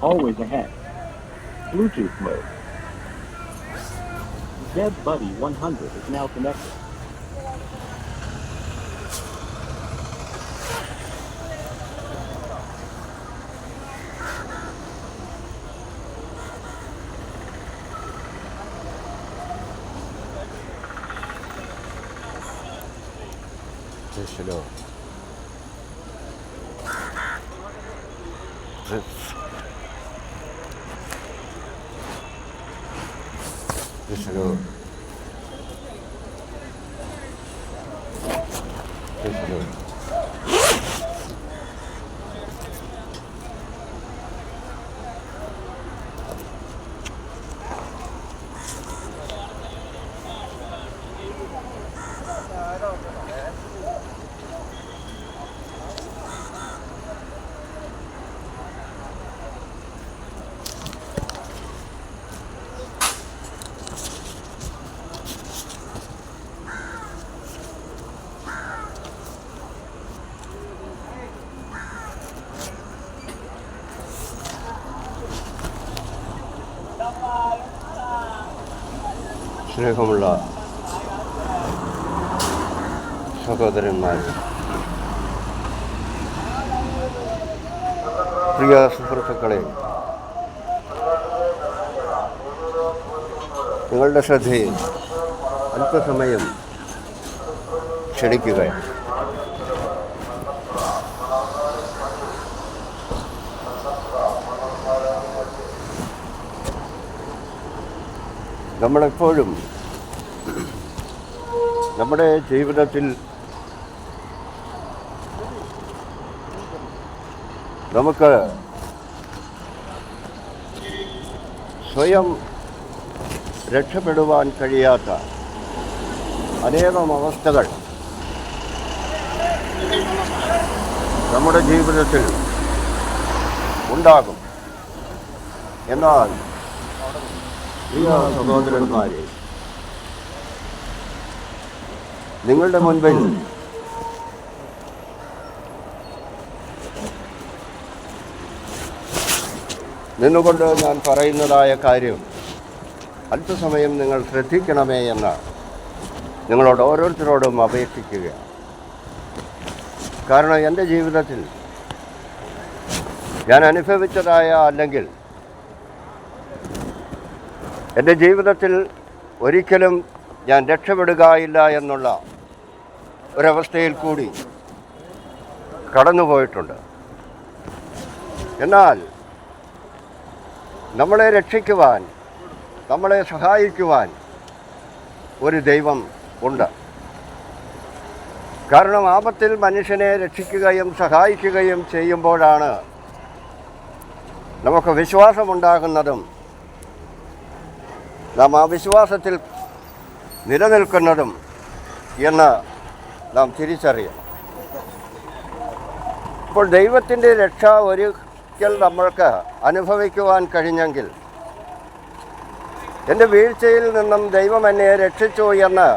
Always ahead. Bluetooth mode. Dead Buddy 100 is now connected. സ്നേഹമുള്ള സഹോദരന്മാർ പ്രിയ സുഹൃത്തുക്കളെ നിങ്ങളുടെ ശ്രദ്ധയിൽ അല്പസമയം ക്ഷണിക്കുക നമ്മളെപ്പോഴും നമ്മുടെ ജീവിതത്തിൽ നമുക്ക് സ്വയം രക്ഷപ്പെടുവാൻ കഴിയാത്ത അനേകം അവസ്ഥകൾ നമ്മുടെ ജീവിതത്തിൽ ഉണ്ടാകും. എന്നാൽ സഹോദരന്മാരെ നിങ്ങളുടെ മുൻപിൽ. നിന്നുകൊണ്ട് ഞാൻ പറയുന്നതായ കാര്യം അല്പസമയം നിങ്ങൾ ശ്രദ്ധിക്കണമേ എന്ന് നിങ്ങളോട് ഓരോരുത്തരോടും അപേക്ഷിക്കുകയാണ് കാരണം എന്റെ ജീവിതത്തിൽ ഞാൻ അനുഭവിച്ചതായ അല്ലെങ്കിൽ എന്റെ ജീവിതത്തിൽ ഒരിക്കലും ഞാൻ രക്ഷപ്പെടുകയില്ല എന്നുള്ള ഒരവസ്ഥയിൽ കൂടി കടന്നുപോയിട്ടുണ്ട്. എന്നാൽ നമ്മളെ രക്ഷിക്കുവാൻ നമ്മളെ സഹായിക്കുവാൻ ഒരു ദൈവം ഉണ്ട്. കാരണം ആപത്തിൽ മനുഷ്യനെ രക്ഷിക്കുകയും സഹായിക്കുകയും ചെയ്യുമ്പോഴാണ് നമുക്ക് വിശ്വാസമുണ്ടാകുന്നതും നാം ആ വിശ്വാസത്തിൽ നിലനിൽക്കുന്നതും എന്ന് നാം തിരിച്ചറിയണം. ഇപ്പോൾ ദൈവത്തിന്റെ രക്ഷ ഒരിക്കൽ നമ്മൾക്ക് അനുഭവിക്കുവാൻ കഴിഞ്ഞെങ്കിൽ എന്റെ വീഴ്ചയിൽ നിന്നും ദൈവം എന്നെ രക്ഷിച്ചു എന്ന്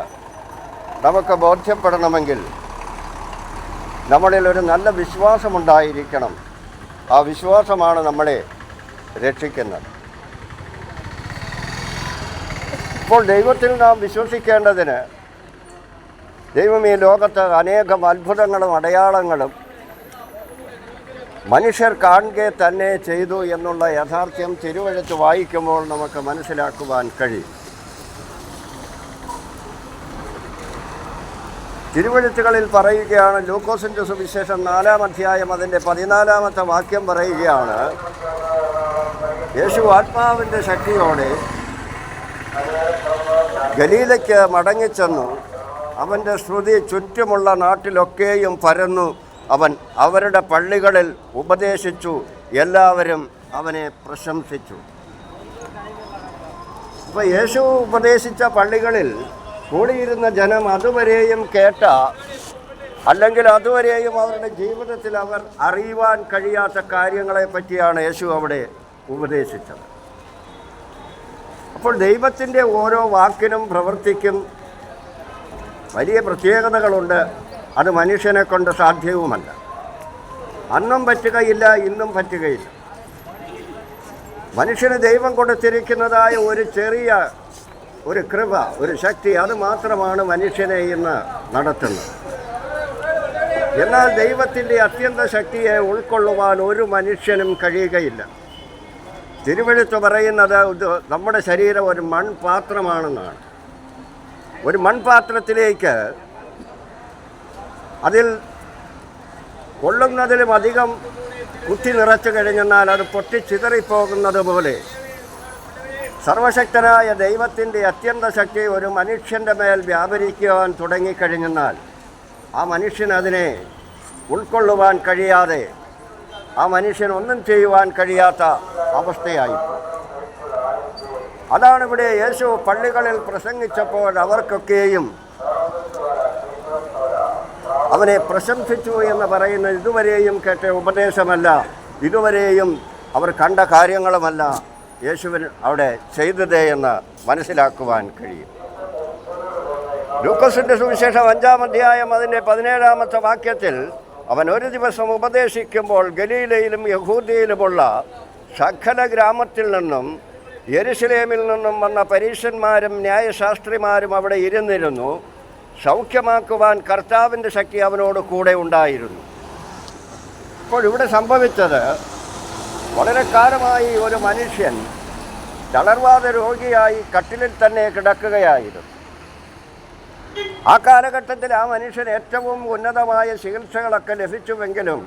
നമുക്ക് ബോധ്യപ്പെടണമെങ്കിൽ നമ്മളിൽ ഒരു നല്ല വിശ്വാസമുണ്ടായിരിക്കണം. ആ വിശ്വാസമാണ് നമ്മളെ രക്ഷിക്കുന്നത്. ഇപ്പോൾ ദൈവത്തിൽ നാം വിശ്വസിക്കേണ്ടതിന് ദൈവം ഈ ലോകത്ത് അനേകം അത്ഭുതങ്ങളും അടയാളങ്ങളും മനുഷ്യർ കാണുക തന്നെ ചെയ്തു എന്നുള്ള യാഥാർത്ഥ്യം തിരുവഴുത്ത് വായിക്കുമ്പോൾ നമുക്ക് മനസ്സിലാക്കുവാൻ കഴിയും. തിരുവഴുത്തുകളിൽ പറയുകയാണ് ലൂക്കോസിന്റെ സുവിശേഷം നാലാം അധ്യായം അതിന്റെ പതിനാലാമത്തെ വാക്യം പറയുകയാണ് യേശു ആത്മാവിന്റെ ശക്തിയോടെ ഗലീലയ്ക്ക് മടങ്ങിച്ചെന്നു അവന്റെ ശ്രുതി ചുറ്റുമുള്ള നാട്ടിലൊക്കെയും പരന്നു. അവൻ അവരുടെ പള്ളികളിൽ ഉപദേശിച്ചു. എല്ലാവരും അവനെ പ്രശംസിച്ചു. അപ്പോൾ യേശു ഉപദേശിച്ച പള്ളികളിൽ കൂടിയിരുന്ന ജനം അതുവരെയും കേട്ട അല്ലെങ്കിൽ അതുവരെയും അവരുടെ ജീവിതത്തിൽ അവർ അറിയുവാൻ കഴിയാത്ത കാര്യങ്ങളെ പറ്റിയാണ് യേശു അവിടെ ഉപദേശിച്ചത്. അപ്പോൾ ദൈവത്തിന്റെ ഓരോ വാക്കിനും പ്രവൃത്തിക്കും വലിയ പ്രത്യേകതകളുണ്ട്. അത് മനുഷ്യനെ കൊണ്ട് സാധ്യവുമല്ല. അന്നും പറ്റുകയില്ല ഇന്നും പറ്റുകയില്ല. മനുഷ്യന് ദൈവം കൊടുത്തിരിക്കുന്നതായ ഒരു ചെറിയ ഒരു കൃപ ഒരു ശക്തി അത് മാത്രമാണ് മനുഷ്യനെ ഇന്ന് നടത്തുന്നത്. എന്നാൽ ദൈവത്തിന്റെ അത്യന്ത ശക്തിയെ ഉൾക്കൊള്ളുവാൻ ഒരു മനുഷ്യനും കഴിയുകയില്ല. തിരുവെഴുത്ത് പറയുന്നത് നമ്മുടെ ശരീരം ഒരു മൺപാത്രമാണെന്നാണ്. ഒരു മൺപാത്രത്തിലേക്ക് അതിൽ കൊള്ളുന്നതിലും അധികം കുത്തി നിറച്ചു കഴിഞ്ഞെന്നാൽ അത് പൊട്ടിച്ചിതറിപ്പോകുന്നത് പോലെ. സർവശക്തനായ ദൈവത്തിന്റെ അത്യന്ത ശക്തി ഒരു മനുഷ്യന്റെ മേൽ വ്യാപരിക്കുവാൻ തുടങ്ങിക്കഴിഞ്ഞെന്നാൽ ആ മനുഷ്യൻ അതിനെ ഉൾക്കൊള്ളുവാൻ കഴിയാതെ ആ മനുഷ്യൻ ഒന്നും ചെയ്യുവാൻ കഴിയാത്ത അവസ്ഥയായി. അതാണ് ഇവിടെ യേശു പള്ളികളിൽ പ്രസംഗിച്ചപ്പോൾ അവർക്കൊക്കെയും അവനെ പ്രശംസിച്ചു എന്ന് പറയുന്ന ഇതുവരെയും കേട്ട ഉപദേശമല്ല. ഇതുവരെയും അവർ കണ്ട കാര്യങ്ങളുമല്ല യേശുവിൻ അവിടെ ചെയ്തതേ എന്ന് മനസ്സിലാക്കുവാൻ കഴിയും. ലൂക്കസിന്റെ സുവിശേഷം അഞ്ചാം അധ്യായം അതിന്റെ പതിനേഴാമത്തെ വാക്യത്തിൽ അവൻ ഒരു ദിവസം ഉപദേശിക്കുമ്പോൾ ഗലീലയിലും യഹൂദിയയിലുമുള്ള സകല ഗ്രാമത്തിൽ നിന്നും യെരുസലേമിൽ നിന്നും വന്ന പരീക്ഷന്മാരും ന്യായശാസ്ത്രിമാരും അവിടെ ഇരുന്നിരുന്നു. സൗഖ്യമാക്കുവാൻ കർത്താവിന്റെ ശക്തി അവനോട് കൂടെ ഉണ്ടായിരുന്നു. അപ്പോൾ ഇവിടെ സംഭവിച്ചത് വളരെ കാലമായി ഒരു മനുഷ്യൻ തളർവാദ രോഗിയായി കട്ടിലിൽ തന്നെ കിടക്കുകയായിരുന്നു. ആ കാലഘട്ടത്തിൽ ആ മനുഷ്യൻ ഏറ്റവും ഉന്നതമായ ചികിത്സകളൊക്കെ ലഭിച്ചുവെങ്കിലും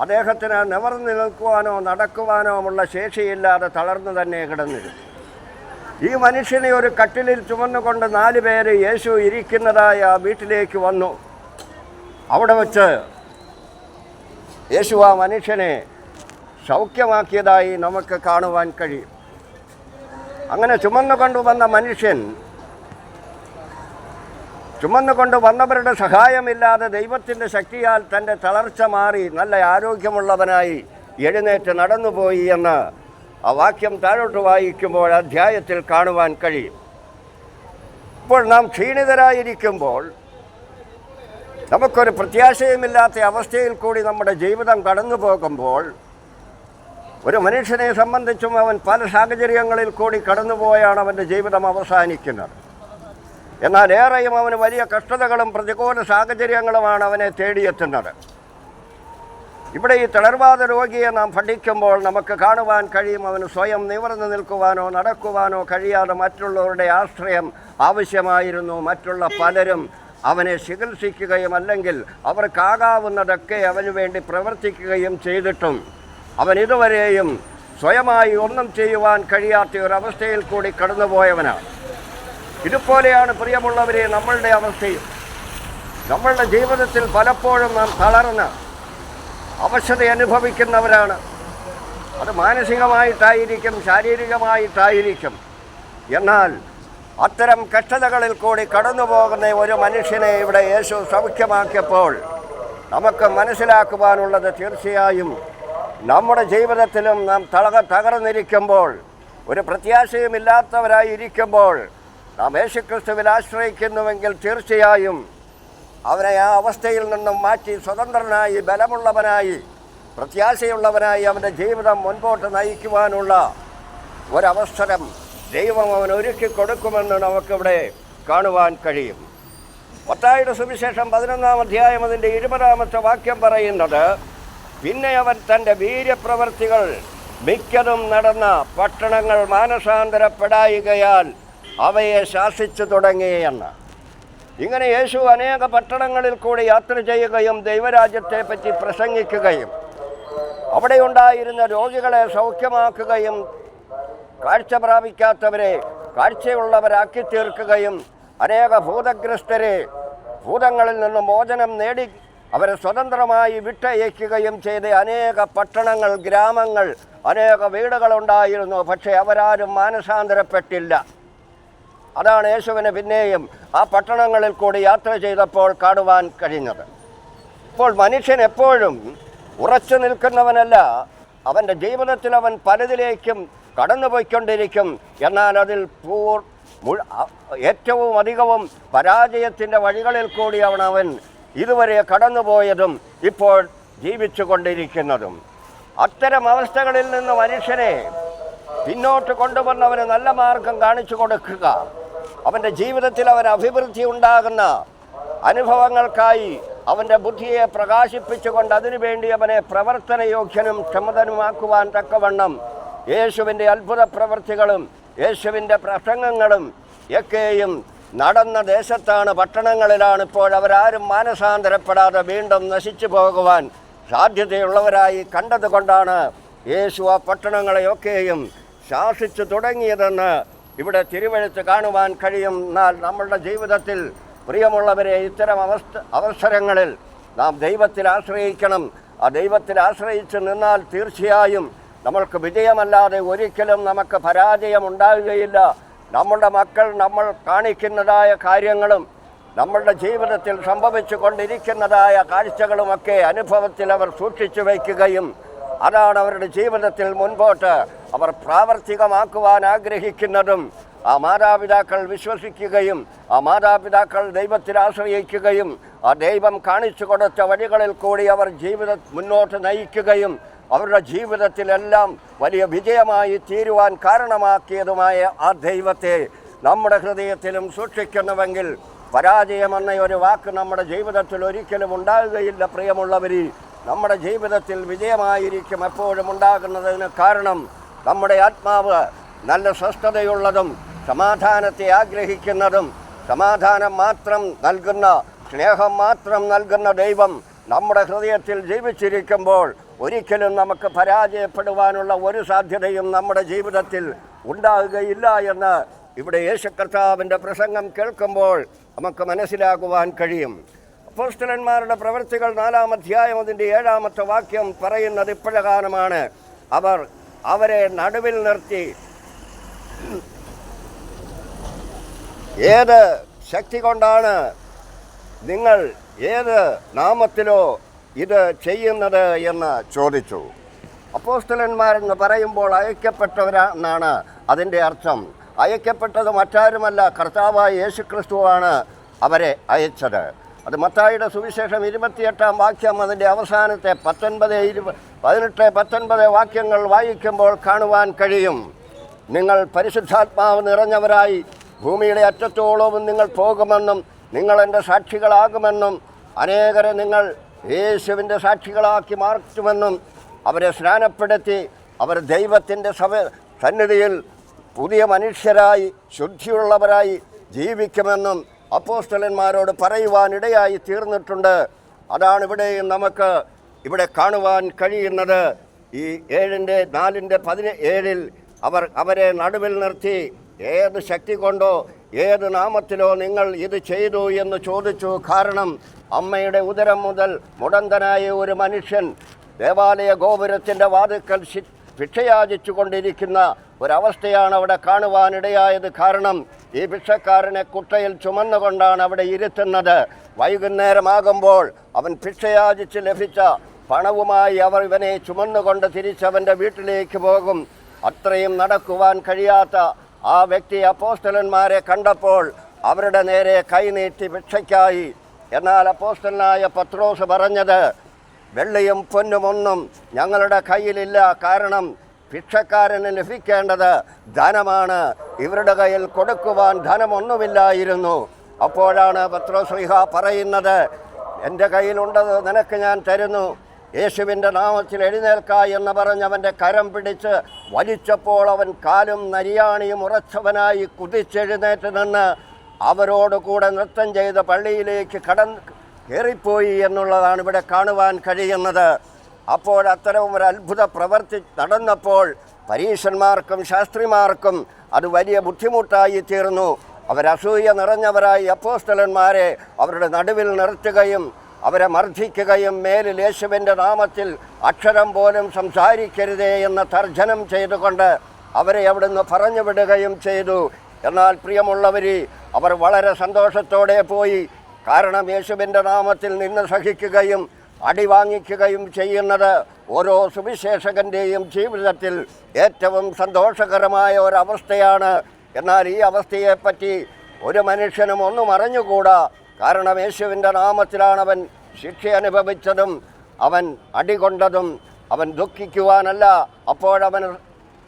അദ്ദേഹത്തിന് നിവർന്നു നിൽക്കുവാനോ നടക്കുവാനോ ഉള്ള ശേഷിയില്ലാതെ തളർന്നു തന്നെ കിടന്നിരുന്നു. ഈ മനുഷ്യനെ ഒരു കട്ടിലിൽ ചുമന്നുകൊണ്ട് നാല് പേര് യേശു ഇരിക്കുന്നതായ ആ വീട്ടിലേക്ക് വന്നു. അവിടെ വച്ച് യേശു ആ മനുഷ്യനെ സൗഖ്യമാക്കിയതായി നമുക്ക് കാണുവാൻ കഴിയും. അങ്ങനെ ചുമന്നുകൊണ്ടുവന്ന മനുഷ്യൻ ചുമന്നുകൊണ്ട് വന്നവരുടെ സഹായമില്ലാതെ ദൈവത്തിന്റെ ശക്തിയാൽ തന്റെ തളർച്ച മാറി നല്ല ആരോഗ്യമുള്ളവനായി എഴുന്നേറ്റ് നടന്നുപോയി എന്ന് ആ വാക്യം താഴോട്ട് വായിക്കുമ്പോൾ അധ്യായത്തിൽ കാണുവാൻ കഴിയും. ഇപ്പോൾ നാം ക്ഷീണിതരായിരിക്കുമ്പോൾ നമുക്കൊരു പ്രത്യാശയുമില്ലാത്ത അവസ്ഥയിൽ കൂടി നമ്മുടെ ജീവിതം കടന്നു പോകുമ്പോൾ ഒരു മനുഷ്യനെ സംബന്ധിച്ചും അവൻ പല സാഹചര്യങ്ങളിൽ കൂടി കടന്നുപോയാണ് അവന്റെ ജീവിതം അവസാനിക്കുന്നത്. എന്നാൽ ഏറെയും അവന് വലിയ കഷ്ടതകളും പ്രതികൂല സാഹചര്യങ്ങളുമാണ് അവനെ തേടിയെത്തുന്നത്. ഇവിടെ ഈ തളർവാദ രോഗിയെ നാം പഠിക്കുമ്പോൾ നമുക്ക് കാണുവാൻ കഴിയും അവന് സ്വയം നിവർന്നു നിൽക്കുവാനോ നടക്കുവാനോ കഴിയാതെ മറ്റുള്ളവരുടെ ആശ്രയം ആവശ്യമായിരുന്നു. മറ്റുള്ള പലരും അവനെ ചികിത്സിക്കുകയും അല്ലെങ്കിൽ അവർക്കാകാവുന്നതൊക്കെ അവന് വേണ്ടി പ്രവർത്തിക്കുകയും ചെയ്തിട്ടും അവൻ ഇതുവരെയും സ്വയമായി ഒന്നും ചെയ്യുവാൻ കഴിയാത്ത ഒരവസ്ഥയിൽ കൂടി കടന്നുപോയവനാണ്. ഇതുപോലെയാണ് പ്രിയമുള്ളവരെ നമ്മളുടെ അവസ്ഥയും. നമ്മളുടെ ജീവിതത്തിൽ പലപ്പോഴും നാം തളർന്ന് അവശത അനുഭവിക്കുന്നവരാണ്. അത് മാനസികമായിട്ടായിരിക്കും ശാരീരികമായിട്ടായിരിക്കും. എന്നാൽ അത്തരം കഷ്ടതകളിൽ കൂടി കടന്നു പോകുന്ന ഒരു മനുഷ്യനെ ഇവിടെ യേശു സൗഖ്യമാക്കിയപ്പോൾ നമുക്ക് മനസ്സിലാക്കുവാനുള്ളത് തീർച്ചയായും നമ്മുടെ ജീവിതത്തിലും നാം തളക തകർന്നിരിക്കുമ്പോൾ ഒരു പ്രത്യാശയുമില്ലാത്തവരായി ഇരിക്കുമ്പോൾ നാം യേശുക്രിസ്തുവിൽ ആശ്രയിക്കുന്നുവെങ്കിൽ തീർച്ചയായും അവനെ ആ അവസ്ഥയിൽ നിന്നും മാറ്റി സ്വതന്ത്രനായി ബലമുള്ളവനായി പ്രത്യാശയുള്ളവനായി അവന്റെ ജീവിതം മുൻപോട്ട് നയിക്കുവാനുള്ള ഒരവസരം ദൈവം അവൻ ഒരുക്കി കൊടുക്കുമെന്ന് നമുക്കിവിടെ കാണുവാൻ കഴിയും. മത്തായിയുടെ സുവിശേഷം പതിനൊന്നാം അധ്യായം അതിന്റെ ഇരുപതാമത്തെ വാക്യം പറയുന്നത് പിന്നെ അവൻ തന്റെ വീര്യപ്രവർത്തികൾ മിക്കതും നടന്ന പട്ടണങ്ങൾ മാനസാന്തരപ്പെടായികയാൽ അവയെ ശാസിച്ചു തുടങ്ങിയെന്ന് ഇങ്ങനെ യേശു അനേക പട്ടണങ്ങളിൽ കൂടി യാത്ര ചെയ്യുകയും ദൈവരാജ്യത്തെ പറ്റി പ്രസംഗിക്കുകയും അവിടെയുണ്ടായിരുന്ന രോഗികളെ സൗഖ്യമാക്കുകയും കാഴ്ച പ്രാപിക്കാത്തവരെ കാഴ്ചയുള്ളവരാക്കി തീർക്കുകയും അനേക ഭൂതഗ്രസ്തരെ ഭൂതങ്ങളിൽ നിന്ന് മോചനം നേടി അവരെ സ്വതന്ത്രമായി വിട്ടയക്കുകയും ചെയ്ത് അനേക പട്ടണങ്ങൾ ഗ്രാമങ്ങൾ അനേക വീടുകളുണ്ടായിരുന്നു. പക്ഷേ അവരാരും മാനസാന്തരപ്പെട്ടില്ല. അതാണ് യേശുവിന് പിന്നെയും ആ പട്ടണങ്ങളിൽ കൂടി യാത്ര ചെയ്തപ്പോൾ കാണുവാൻ കഴിഞ്ഞത്. ഇപ്പോൾ മനുഷ്യൻ എപ്പോഴും ഉറച്ചു നിൽക്കുന്നവനല്ല. അവന്റെ ജീവിതത്തിൽ അവൻ പലതിലേക്കും കടന്നുപോയിക്കൊണ്ടിരിക്കും. എന്നാൽ അതിൽ പൂർ ഏറ്റവും അധികവും പരാജയത്തിന്റെ വഴികളിൽ കൂടിയാണ് അവൻ ഇതുവരെ കടന്നുപോയതും ഇപ്പോൾ ജീവിച്ചു കൊണ്ടിരിക്കുന്നതും അത്തരം അവസ്ഥകളിൽ നിന്ന് മനുഷ്യനെ പിന്നോട്ട് കൊണ്ടുവന്നവന് നല്ല മാർഗം കാണിച്ചു കൊടുക്കുക. അവന്റെ ജീവിതത്തിൽ അവൻ അഭിവൃദ്ധി ഉണ്ടാകുന്ന അനുഭവങ്ങൾക്കായി അവന്റെ ബുദ്ധിയെ പ്രകാശിപ്പിച്ചുകൊണ്ട് അതിനുവേണ്ടി അവനെ പ്രവർത്തനയോഗ്യനും ക്ഷമതനുമാക്കുവാൻ തക്കവണ്ണം യേശുവിന്റെ അത്ഭുത പ്രവൃത്തികളും യേശുവിന്റെ പ്രസംഗങ്ങളും ഒക്കെയും നടന്ന ദേശത്താണ് പട്ടണങ്ങളിലാണ് ഇപ്പോൾ അവരാരും മാനസാന്തരപ്പെടാതെ വീണ്ടും നശിച്ചു പോകുവാൻ സാധ്യതയുള്ളവരായി കണ്ടതുകൊണ്ടാണ് യേശു ആ പട്ടണങ്ങളെയൊക്കെയും ശാസിച്ചു തുടങ്ങിയതെന്ന് ഇവിടെ തിരുവഴുത്ത് കാണുവാൻ കഴിയും എന്നാൽ നമ്മളുടെ ജീവിതത്തിൽ പ്രിയമുള്ളവരെ ഇത്തരം അവസ്ഥ അവസരങ്ങളിൽ നാം ദൈവത്തിൽ ആശ്രയിക്കണം. ആ ദൈവത്തിൽ ആശ്രയിച്ച് നിന്നാൽ തീർച്ചയായും നമ്മൾക്ക് വിജയമല്ലാതെ ഒരിക്കലും നമുക്ക് പരാജയം ഉണ്ടാകുകയില്ല നമ്മളുടെ മക്കൾ നമ്മൾ കാണിക്കുന്നതായ കാര്യങ്ങളും നമ്മളുടെ ജീവിതത്തിൽ സംഭവിച്ചു കൊണ്ടിരിക്കുന്നതായ കാഴ്ചകളുമൊക്കെ അനുഭവത്തിൽ അവർ സൂക്ഷിച്ചു വയ്ക്കുകയും അതാണ് അവരുടെ ജീവിതത്തിൽ മുൻപോട്ട് അവർ പ്രാവർത്തികമാക്കുവാൻ ആഗ്രഹിക്കുന്നതും ആ മാതാപിതാക്കൾ വിശ്വസിക്കുകയും ആ മാതാപിതാക്കൾ ദൈവത്തിൽ ആശ്രയിക്കുകയും ആ ദൈവം കാണിച്ചു കൊടുത്ത വഴികളിൽ കൂടി അവർ ജീവിത മുന്നോട്ട് നയിക്കുകയും അവരുടെ ജീവിതത്തിലെല്ലാം വലിയ വിജയമായി തീരുവാൻ കാരണമാക്കിയതുമായ ആ ദൈവത്തെ നമ്മുടെ ഹൃദയത്തിലും സൂക്ഷിക്കുന്നുവെങ്കിൽ പരാജയമെന്ന ഒരു വാക്ക് നമ്മുടെ ജീവിതത്തിൽ ഒരിക്കലും ഉണ്ടാകുകയില്ല പ്രിയമുള്ളവർ നമ്മുടെ ജീവിതത്തിൽ വിജയമായിരിക്കും എപ്പോഴും ഉണ്ടാകുന്നതിന് കാരണം നമ്മുടെ ആത്മാവ് നല്ല സ്വസ്ഥതയുള്ളതും സമാധാനത്തെ ആഗ്രഹിക്കുന്നതും സമാധാനം മാത്രം നൽകുന്ന സ്നേഹം മാത്രം നൽകുന്ന ദൈവം നമ്മുടെ ഹൃദയത്തിൽ ജീവിച്ചിരിക്കുമ്പോൾ ഒരിക്കലും നമുക്ക് പരാജയപ്പെടുവാനുള്ള ഒരു സാധ്യതയും നമ്മുടെ ജീവിതത്തിൽ ഉണ്ടാകുകയില്ല എന്ന് ഇവിടെ യേശു കർത്താവിന്റെ പ്രസംഗം കേൾക്കുമ്പോൾ നമുക്ക് മനസ്സിലാക്കുവാൻ കഴിയും. പോസ്റ്റലന്മാരുടെ പ്രവൃത്തികൾ നാലാം അധ്യായം അതിന്റെ ഏഴാമത്തെ വാക്യം പറയുന്നത് ഇപ്പോഴകാലമാണ്. അവർ അവരെ നടുവിൽ നിർത്തി. ഏത് ശക്തി കൊണ്ടാണ് നിങ്ങൾ ഏത് നാമത്തിലോ ഇത് ചെയ്യുന്നത് എന്ന് ചോദിച്ചു. അപ്പോസ്റ്റലന്മാരെന്ന് പറയുമ്പോൾ അയക്കപ്പെട്ടവരാണെന്നാണ് അതിന്റെ അർത്ഥം. അയക്കപ്പെട്ടത് മറ്റാരുമല്ല കർത്താവായ യേശുക്രിസ്തുവാണ് അവരെ അയച്ചത്. അത് മത്തായിയുടെ സുവിശേഷം ഇരുപത്തിയെട്ടാം വാക്യം അതിന്റെ അവസാനത്തെ പത്തൊൻപത് ഇരുപ പതിനെട്ട് പത്തൊൻപത് വാക്യങ്ങൾ വായിക്കുമ്പോൾ കാണുവാൻ കഴിയും. നിങ്ങൾ പരിശുദ്ധാത്മാവ് നിറഞ്ഞവരായി ഭൂമിയുടെ അറ്റത്തോളവും നിങ്ങൾ പോകുമെന്നും നിങ്ങൾ എന്റെ സാക്ഷികളാകുമെന്നും അനേകരെ നിങ്ങൾ യേശുവിന്റെ സാക്ഷികളാക്കി മാറ്റുമെന്നും അവരെ സ്നാനപ്പെടുത്തി അവർ ദൈവത്തിന്റെ സഭ സന്നിധിയിൽ പുതിയ മനുഷ്യരായി ശുദ്ധിയുള്ളവരായി ജീവിക്കുമെന്നും അപ്പോസ്തലന്മാരോട് പറയുവാനിടയായി തീർന്നിട്ടുണ്ട്. അതാണ് ഇവിടെയും നമുക്ക് ഇവിടെ കാണുവാൻ കഴിയുന്നത്. ഈ ഏഴിന്റെ നാലിന്റെ പതിന ഏഴിൽ അവർ അവരെ നടുവിൽ നിർത്തി. ഏത് ശക്തി കൊണ്ടോ ഏത് നാമത്തിലോ നിങ്ങൾ ഇത് ചെയ്തു എന്ന് ചോദിച്ചു. കാരണം അമ്മയുടെ ഉദരം മുതൽ മുടന്തനായ ഒരു മനുഷ്യൻ ദേവാലയ ഗോപുരത്തിന്റെ വാതുക്കൽ ശി- ഭിക്ഷയാചിച്ചു കൊണ്ടിരിക്കുന്ന ഒരവസ്ഥയാണ് അവിടെ കാണുവാനിടയായത്. കാരണം ഈ ഭിക്ഷക്കാരനെ കുട്ടയിൽ ചുമന്നുകൊണ്ടാണ് അവിടെ ഇരുത്തുന്നത്. വൈകുന്നേരമാകുമ്പോൾ അവൻ ഭിക്ഷയാചിച്ച് ലഭിച്ച പണവുമായി അവർ ഇവനെ ചുമന്നുകൊണ്ട് തിരിച്ചവന്റെ വീട്ടിലേക്ക് പോകും. അത്രയും നടക്കുവാൻ കഴിയാത്ത ആ വ്യക്തി അപ്പോസ്റ്റലന്മാരെ കണ്ടപ്പോൾ അവരുടെ നേരെ കൈനീട്ടി ഭിക്ഷയ്ക്കായി. എന്നാൽ അപ്പോസ്റ്റലനായ പത്രോസ് പറഞ്ഞത് വെള്ളിയും പൊന്നുമൊന്നും ഞങ്ങളുടെ കയ്യിലില്ല. കാരണം ഭിക്ഷക്കാരന് ലഭിക്കേണ്ടത് ധനമാണ്. ഇവരുടെ കയ്യിൽ കൊടുക്കുവാൻ ധനമൊന്നുമില്ലായിരുന്നു. അപ്പോഴാണ് പത്രോശ്രീഹ പറയുന്നത് എന്റെ കയ്യിലുണ്ടത് നിനക്ക് ഞാൻ തരുന്നു. യേശുവിന്റെ നാമത്തിൽ എഴുന്നേൽക്ക എന്ന് പറഞ്ഞ് അവന്റെ കരം പിടിച്ച് വലിച്ചപ്പോൾ അവൻ കാലും നരിയാണിയും ഉറച്ചവനായി കുതിച്ചെഴുന്നേറ്റ് നിന്ന് അവരോട് കൂടെ നൃത്തം ചെയ്ത് പള്ളിയിലേക്ക് കടന്ന് കയറിപ്പോയി എന്നുള്ളതാണ് ഇവിടെ കാണുവാൻ കഴിയുന്നത്. അപ്പോൾ അത്തരം ഒരു അത്ഭുത പ്രവർത്തി നടന്നപ്പോൾ പരീശന്മാർക്കും ശാസ്ത്രിമാർക്കും അത് വലിയ ബുദ്ധിമുട്ടായി തീർന്നു. അവരസൂയ നിറഞ്ഞവരായി അപ്പോസ്തലന്മാരെ അവരുടെ നടുവിൽ നിർത്തുകയും അവരെ മർദ്ദിക്കുകയും മേലിൽ യേശുവിന്റെ നാമത്തിൽ അക്ഷരം പോലും സംസാരിക്കരുതേ എന്ന് തർജനം ചെയ്തുകൊണ്ട് അവരെ അവിടുന്ന് പറഞ്ഞു വിടുകയും ചെയ്തു. എന്നാൽ പ്രിയമുള്ളവർ അവർ വളരെ സന്തോഷത്തോടെ പോയി. കാരണം യേശുവിന്റെ നാമത്തിൽ നിന്ന് സഹിക്കുകയും അടി വാങ്ങിക്കുകയും ചെയ്യുന്നത് ഓരോ സുവിശേഷകന്റെയും ജീവിതത്തിൽ ഏറ്റവും സന്തോഷകരമായ ഒരവസ്ഥയാണ്. എന്നാൽ ഈ അവസ്ഥയെപ്പറ്റി ഒരു മനുഷ്യനും ഒന്നും അറിഞ്ഞുകൂടാ. കാരണം യേശുവിന്റെ നാമത്തിലാണ് അവൻ ശിക്ഷ അനുഭവിച്ചതും അവൻ അടികൊണ്ടതും അവൻ ദുഃഖിക്കുവാനല്ല. അപ്പോഴവൻ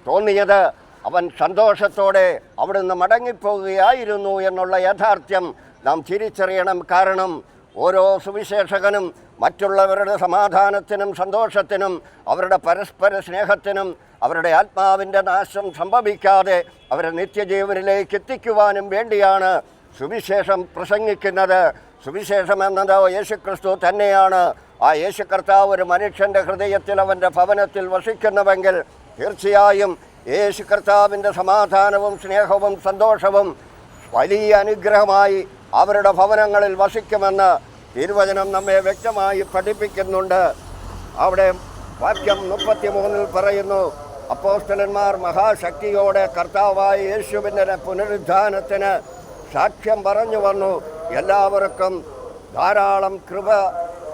തോന്നിയത് അവൻ സന്തോഷത്തോടെ അവിടുന്ന് മടങ്ങിപ്പോവുകയായിരുന്നു എന്നുള്ള യാഥാർത്ഥ്യം നാം തിരിച്ചറിയണം. കാരണം ഓരോ സുവിശേഷകനും മറ്റുള്ളവരുടെ സമാധാനത്തിനും സന്തോഷത്തിനും അവരുടെ പരസ്പര സ്നേഹത്തിനും അവരുടെ ആത്മാവിന്റെ നാശം സംഭവിക്കാതെ അവരെ നിത്യജീവനിലേക്ക് എത്തിക്കുവാനും വേണ്ടിയാണ് സുവിശേഷം പ്രസംഗിക്കുന്നത്. സുവിശേഷം എന്നത് യേശുക്രിസ്തു തന്നെയാണ്. ആ യേശു കർത്താവ് ഒരു മനുഷ്യന്റെ ഹൃദയത്തിൽ അവന്റെ ഭവനത്തിൽ വസിക്കുന്നുവെങ്കിൽ തീർച്ചയായും യേശു കർത്താവിന്റെ സമാധാനവും സ്നേഹവും സന്തോഷവും വലിയ അനുഗ്രഹമായി അവരുടെ ഭവനങ്ങളിൽ വസിക്കുമെന്ന് തിരുവചനം നമ്മെ വ്യക്തമായി പഠിപ്പിക്കുന്നുണ്ട്. അവിടെ വാക്യം മുപ്പത്തി മൂന്നിൽ പറയുന്നു അപ്പോസ്റ്റലന്മാർ മഹാശക്തിയോടെ കർത്താവായ യേശുവിന്റെ പുനരുദ്ധാനത്തിന് സാക്ഷ്യം പറഞ്ഞു വന്നു. എല്ലാവർക്കും ധാരാളം കൃപ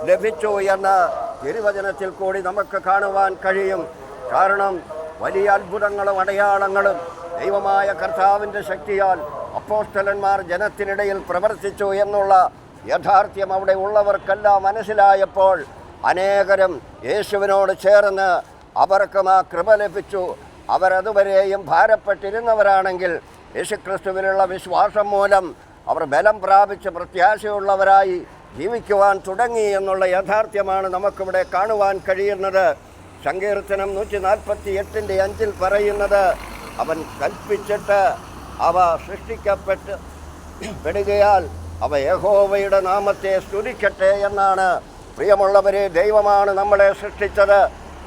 ലഭിച്ചു എന്ന് തിരുവചനത്തിൽ കൂടി നമുക്ക് കാണുവാൻ കഴിയും. കാരണം വലിയ അത്ഭുതങ്ങളും അടയാളങ്ങളും ദൈവമായ കർത്താവിന്റെ ശക്തിയാൽ അപ്പോസ്റ്റലന്മാർ ജനത്തിനിടയിൽ പ്രവർത്തിച്ചു എന്നുള്ള യാഥാർത്ഥ്യം അവിടെ ഉള്ളവർക്കെല്ലാം മനസ്സിലായപ്പോൾ അനേകരും യേശുവിനോട് ചേർന്ന് അവർക്കും ആ കൃപ ലഭിച്ചു. അവരതുവരെയും ഭാരപ്പെട്ടിരുന്നവരാണെങ്കിൽ യേശുക്രിസ്തുവിനുള്ള വിശ്വാസം മൂലം അവർ ബലം പ്രാപിച്ച് പ്രത്യാശയുള്ളവരായി ജീവിക്കുവാൻ തുടങ്ങി എന്നുള്ള യാഥാർത്ഥ്യമാണ് നമുക്കിവിടെ കാണുവാൻ കഴിയുന്നത്. സങ്കീർത്തനം നൂറ്റി നാൽപ്പത്തി എട്ടിന്റെ അഞ്ചിൽ പറയുന്നത് അവൻ കൽപ്പിച്ചിട്ട് അവ സൃഷ്ടിക്കപ്പെട്ട് പെടുകയാൽ അവ യഹോവയുടെ നാമത്തെ സ്തുതിക്കട്ടെ എന്നാണ് പ്രിയമുള്ളവരെ ദൈവമാണ് നമ്മളെ സൃഷ്ടിച്ചത്.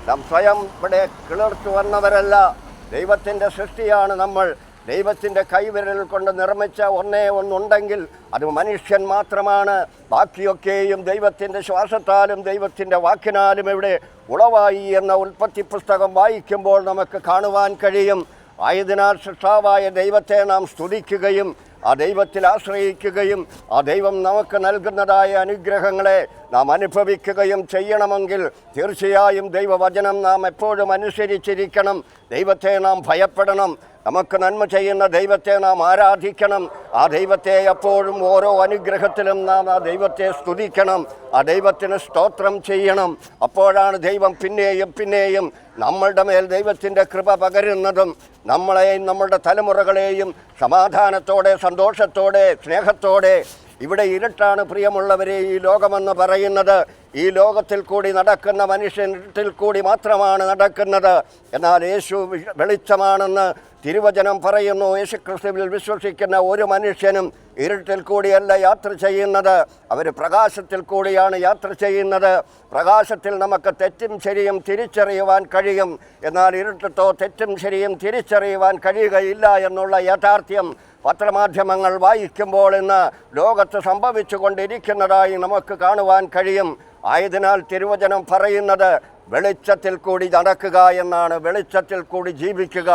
നാം സ്വയം ഇവിടെ കിളിർത്തു വന്നവരല്ല. ദൈവത്തിന്റെ സൃഷ്ടിയാണ് നമ്മൾ. ദൈവത്തിന്റെ കൈവിരൽ കൊണ്ട് നിർമ്മിച്ച ഒന്നേ ഒന്നുണ്ടെങ്കിൽ അത് മനുഷ്യൻ മാത്രമാണ്. ബാക്കിയൊക്കെയും ദൈവത്തിന്റെ ശ്വാസത്താലും ദൈവത്തിന്റെ വാക്കിനാലും ഇവിടെ ഉളവായി എന്ന ഉൽപ്പത്തി പുസ്തകം വായിക്കുമ്പോൾ നമുക്ക് കാണുവാൻ കഴിയും. ആയതിനാൽ സൃഷ്ടാവായ ദൈവത്തെ നാം സ്തുതിക്കുകയും ആ ദൈവത്തിൽ ആശ്രയിക്കുകയും ആ ദൈവം നമുക്ക് നൽകുന്നതായ അനുഗ്രഹങ്ങളെ നാം അനുഭവിക്കുകയും ചെയ്യണമെങ്കിൽ തീർച്ചയായും ദൈവവചനം നാം എപ്പോഴും അനുസരിച്ചിരിക്കണം. ദൈവത്തെ നാം ഭയപ്പെടണം. നമുക്ക് നന്മ ചെയ്യുന്ന ദൈവത്തെ നാം ആരാധിക്കണം. ആ ദൈവത്തെ എപ്പോഴും ഓരോ അനുഗ്രഹത്തിലും നാം ആ ദൈവത്തെ സ്തുതിക്കണം. ആ ദൈവത്തിന് സ്തോത്രം ചെയ്യണം. അപ്പോഴാണ് ദൈവം പിന്നെയും പിന്നെയും നമ്മളുടെ മേൽ ദൈവത്തിന്റെ കൃപ പകരുന്നതും നമ്മളെയും നമ്മളുടെ തലമുറകളെയും സമാധാനത്തോടെ സന്തോഷത്തോടെ സ്നേഹത്തോടെ ഇവിടെ ഇരുട്ടാണ് പ്രിയമുള്ളവരെ ഈ ലോകമെന്ന് പറയുന്നത്. ഈ ലോകത്തിൽ കൂടി നടക്കുന്ന മനുഷ്യൻ ഇരുട്ടിൽ കൂടി മാത്രമാണ് നടക്കുന്നത്. എന്നാൽ യേശു വെളിച്ചമാണെന്ന് തിരുവചനം പറയുന്നു. യേശുക്രിസ്തുവിൽ വിശ്വസിക്കുന്ന ഒരു മനുഷ്യനും ഇരുട്ടിൽ കൂടിയല്ല യാത്ര ചെയ്യുന്നത്. അവർ പ്രകാശത്തിൽ കൂടിയാണ് യാത്ര ചെയ്യുന്നത്. പ്രകാശത്തിൽ നമുക്ക് തെറ്റും ശരിയും തിരിച്ചറിയുവാൻ കഴിയും. എന്നാൽ ഇരുട്ടത്തോ തെറ്റും ശരിയും തിരിച്ചറിയുവാൻ കഴിയുകയില്ല എന്നുള്ള യാഥാർത്ഥ്യം പത്രമാധ്യമങ്ങൾ വായിക്കുമ്പോൾ ഇന്ന് ലോകത്ത് സംഭവിച്ചു കൊണ്ടിരിക്കുന്നതായി നമുക്ക് കാണുവാൻ കഴിയും. ആയതിനാൽ തിരുവചനം പറയുന്നത് വെളിച്ചത്തിൽ കൂടി നടക്കുക എന്നാണ്. വെളിച്ചത്തിൽ കൂടി ജീവിക്കുക.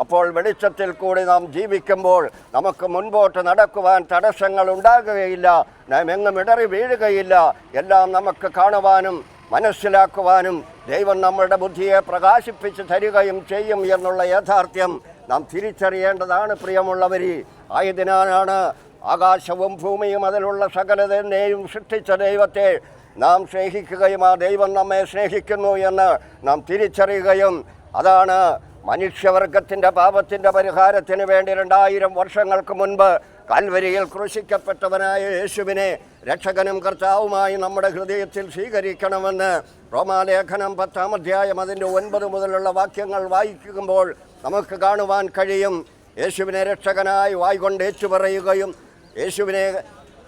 അപ്പോൾ വെളിച്ചത്തിൽ കൂടി നാം ജീവിക്കുമ്പോൾ നമുക്ക് മുൻപോട്ട് നടക്കുവാൻ തടസ്സങ്ങൾ ഉണ്ടാകുകയില്ല. നാം എങ്ങും ഇടറി വീഴുകയില്ല. എല്ലാം നമുക്ക് കാണുവാനും മനസ്സിലാക്കുവാനും ദൈവം നമ്മളുടെ ബുദ്ധിയെ പ്രകാശിപ്പിച്ച് തരികയും ചെയ്യും എന്നുള്ള യാഥാർത്ഥ്യം നാം തിരിച്ചറിയേണ്ടതാണ് പ്രിയമുള്ളവരി. ആയതിനാലാണ് ആകാശവും ഭൂമിയും അതിലുള്ള സകലതെന്നെയും സൃഷ്ടിച്ച ദൈവത്തെ നാം സ്നേഹിക്കുകയും ആ ദൈവം നമ്മെ സ്നേഹിക്കുന്നു എന്ന് നാം തിരിച്ചറിയുകയും അതാണ് മനുഷ്യവർഗത്തിന്റെ പാപത്തിന്റെ പരിഹാരത്തിന് വേണ്ടി രണ്ടായിരം വർഷങ്ങൾക്ക് മുൻപ് കൽവരിയിൽ ക്രൂശിക്കപ്പെട്ടവനായ യേശുവിനെ രക്ഷകനും കർത്താവുമായി നമ്മുടെ ഹൃദയത്തിൽ സ്വീകരിക്കണമെന്ന് റോമാലേഖനം പത്താം അധ്യായം അതിന്റെ ഒൻപത് മുതലുള്ള വാക്യങ്ങൾ വായിക്കുമ്പോൾ നമുക്ക് കാണുവാൻ കഴിയും. യേശുവിനെ രക്ഷകനായി വായ്കൊണ്ട് ഏറ്റുപറയുകയും യേശുവിനെ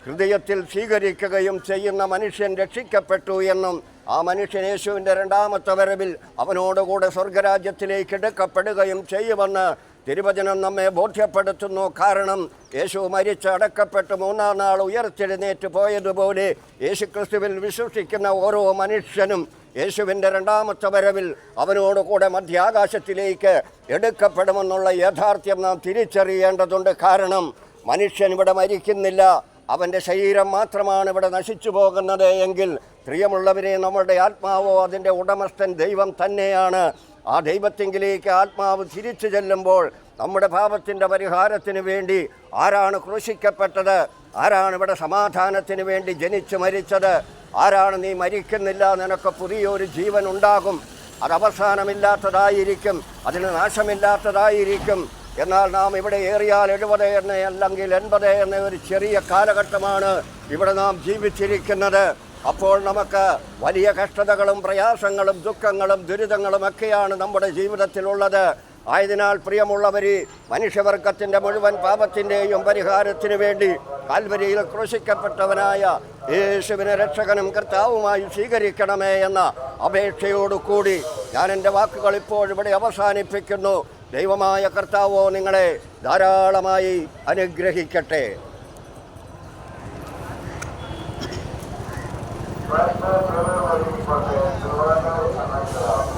ഹൃദയത്തിൽ സ്വീകരിക്കുകയും ചെയ്യുന്ന മനുഷ്യൻ രക്ഷിക്കപ്പെട്ടു എന്നും ആ മനുഷ്യൻ യേശുവിന്റെ രണ്ടാമത്തെ വരവിൽ അവനോടുകൂടെ സ്വർഗരാജ്യത്തിലേക്ക് എടുക്കപ്പെടുകയും ചെയ്യുമെന്ന് തിരുവചനം നമ്മെ ബോധ്യപ്പെടുത്തുന്നു. കാരണം യേശു മരിച്ച് അടക്കപ്പെട്ട് മൂന്നാം നാൾ ഉയർത്തെഴുന്നേറ്റ് പോയതുപോലെ യേശുക്രിസ്തുവിൽ വിശ്വസിക്കുന്ന ഓരോ മനുഷ്യനും യേശുവിന്റെ രണ്ടാമത്തെ വരവിൽ അവനോടുകൂടെ മധ്യാകാശത്തിലേക്ക് എടുക്കപ്പെടുമെന്നുള്ള യാഥാർത്ഥ്യം നാം തിരിച്ചറിയേണ്ടതുണ്ട്. കാരണം മനുഷ്യൻ ഇവിടെ മരിക്കുന്നില്ല. അവന്റെ ശരീരം മാത്രമാണ് ഇവിടെ നശിച്ചു പോകുന്നത് എങ്കിൽ പ്രിയമുള്ളവരെ നമ്മുടെ ആത്മാവോ അതിന്റെ ഉടമസ്ഥൻ ദൈവം തന്നെയാണ്. ആ ദൈവത്തെങ്കിലേക്ക് ആത്മാവ് തിരിച്ചു ചെല്ലുമ്പോൾ നമ്മുടെ പാപത്തിന്റെ പരിഹാരത്തിന് വേണ്ടി ആരാണ് ക്രൂശിക്കപ്പെട്ടത്? ആരാണ് ഇവിടെ സമാധാനത്തിന് വേണ്ടി ജനിച്ചു മരിച്ചത്? ആരാണ് നീ മരിക്കുന്നില്ല നിനക്ക് പുതിയൊരു ജീവൻ ഉണ്ടാകും അത് അവസാനമില്ലാത്തതായിരിക്കും. അതിന് നാശമില്ലാത്തതായിരിക്കും. എന്നാൽ നാം ഇവിടെ ഏറിയാൽ എഴുപത് എന്ന അല്ലെങ്കിൽ എൺപത് എന്ന ഒരു ചെറിയ കാലഘട്ടമാണ് ഇവിടെ നാം ജീവിച്ചിരിക്കുന്നത്. അപ്പോൾ നമുക്ക് വലിയ കഷ്ടതകളും പ്രയാസങ്ങളും ദുഃഖങ്ങളും ദുരിതങ്ങളും ഒക്കെയാണ് നമ്മുടെ ജീവിതത്തിലുള്ളത്. ആയതിനാൽ പ്രിയമുള്ളവർ മനുഷ്യവർഗത്തിന്റെ മുഴുവൻ പാപത്തിന്റെയും പരിഹാരത്തിന് വേണ്ടി കാൽവരിയിൽ ക്രൂശിക്കപ്പെട്ടവനായ യേശുവിനെ രക്ഷകനും കർത്താവുമായി സ്വീകരിക്കണമേ എന്ന അപേക്ഷയോടുകൂടി ഞാൻ എന്റെ വാക്കുകൾ ഇപ്പോൾ ഇവിടെ അവസാനിപ്പിക്കുന്നു. ദൈവമായ കർത്താവോ നിങ്ങളെ ധാരാളമായി അനുഗ്രഹിക്കട്ടെ. Thank brother,